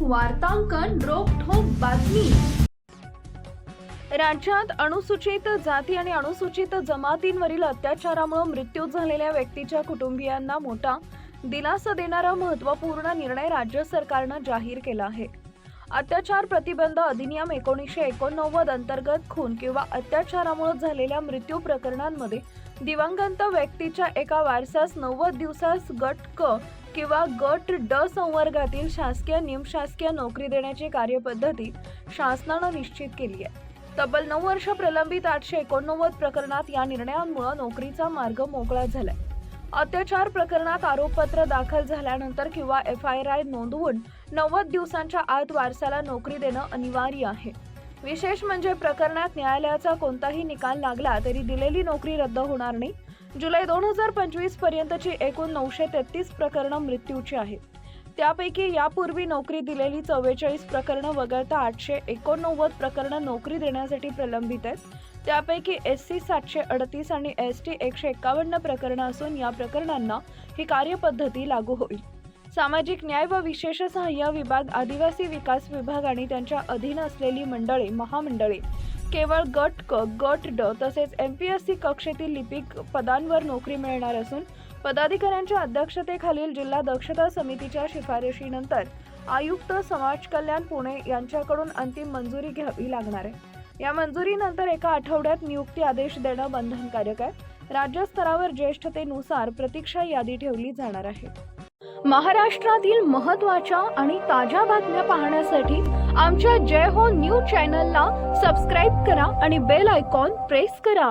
वार्तांकन रोखोक बातमी. राज्यात अनुसूचित जाती आणि अनुसूचित जमातींवरील अत्याचारामुळे मृत्यू झालेल्या व्यक्तीच्या कुटुंबियांना मोठा दिलासा देणारा महत्त्वपूर्ण निर्णय राज्य सरकारनं जाहीर केला आहे. अत्याचार प्रतिबंध अधिनियम एकोणीसशे एकोणनव्वद अंतर्गत खून किंवा अत्याचारामुळे झालेल्या मृत्यू प्रकरणांमध्ये दिवंगत व्यक्तीच्या एका वारसास नव्वद दिवसास गट क किंवा गट ड संवर्गातील शासकीय निमशासकीय नोकरी देण्याची कार्यपद्धती शासनानं निश्चित केली आहे. तब्बल नऊ वर्ष प्रलंबित आठशे एकोणनव्वद प्रकरणात या निर्णयांमुळे नोकरीचा मार्ग मोकळा झालाय. अत्याचार प्रकरणात आरोपपत्र दाखल झाल्यानंतर किंवा एफ आय आय नोंदवून नव्वद दिवसांच्या आत वारसाला नोकरी देणं अनिवार्य आहे. विशेष म्हणजे प्रकरणात न्यायालयाचा कोणताही निकाल लागला तरी दिलेली नोकरी रद्द होणार नाही. जुलै दोन हजार पंचवीस पर्यंतची एकूण नऊशे तेहतीस प्रकरणं मृत्यूची आहेत. त्यापैकी यापूर्वी नोकरी दिलेली चव्वेचाळीस प्रकरणं वगळता आठशे एकोणनव्वद प्रकरणं नोकरी देण्यासाठी प्रलंबित आहेत. त्यापैकी एस सी सातशे अडतीस आणि एस टी एकशे एक्कावन्न प्रकरणं असून या प्रकरणांना ही कार्यपद्धती लागू होईल. सामाजिक न्याय व विशेष सहाय्य विभाग आदिवासी विकास विभाग आणि त्यांच्या अधीन असलेली मंडळे महामंडळे केवळ गट क गट ड तसेच एम पी एस सी कक्षेतील लिपिक पदांवर नोकरी मिळणार असून पदाधिकाऱ्यांच्या अध्यक्षतेखालील जिल्हा दक्षता समितीच्या शिफारशीनंतर आयुक्त समाज कल्याण पुणे यांच्याकडून अंतिम मंजुरी घ्यावी लागणार आहे. या मंजुरीनंतर एका आठवड्यात नियुक्ती आदेश देणं बंधनकारक आहे. राज्यस्तरावर ज्येष्ठतेनुसार प्रतीक्षा यादी ठेवली जाणार आहे. महाराष्ट्रातील महत्त्वाच्या आणि ताज्या बातम्या पाहण्यासाठी आमच्या जय हो न्यूज चॅनलला सबस्क्राईब करा आणि बेल आयकॉन प्रेस करा.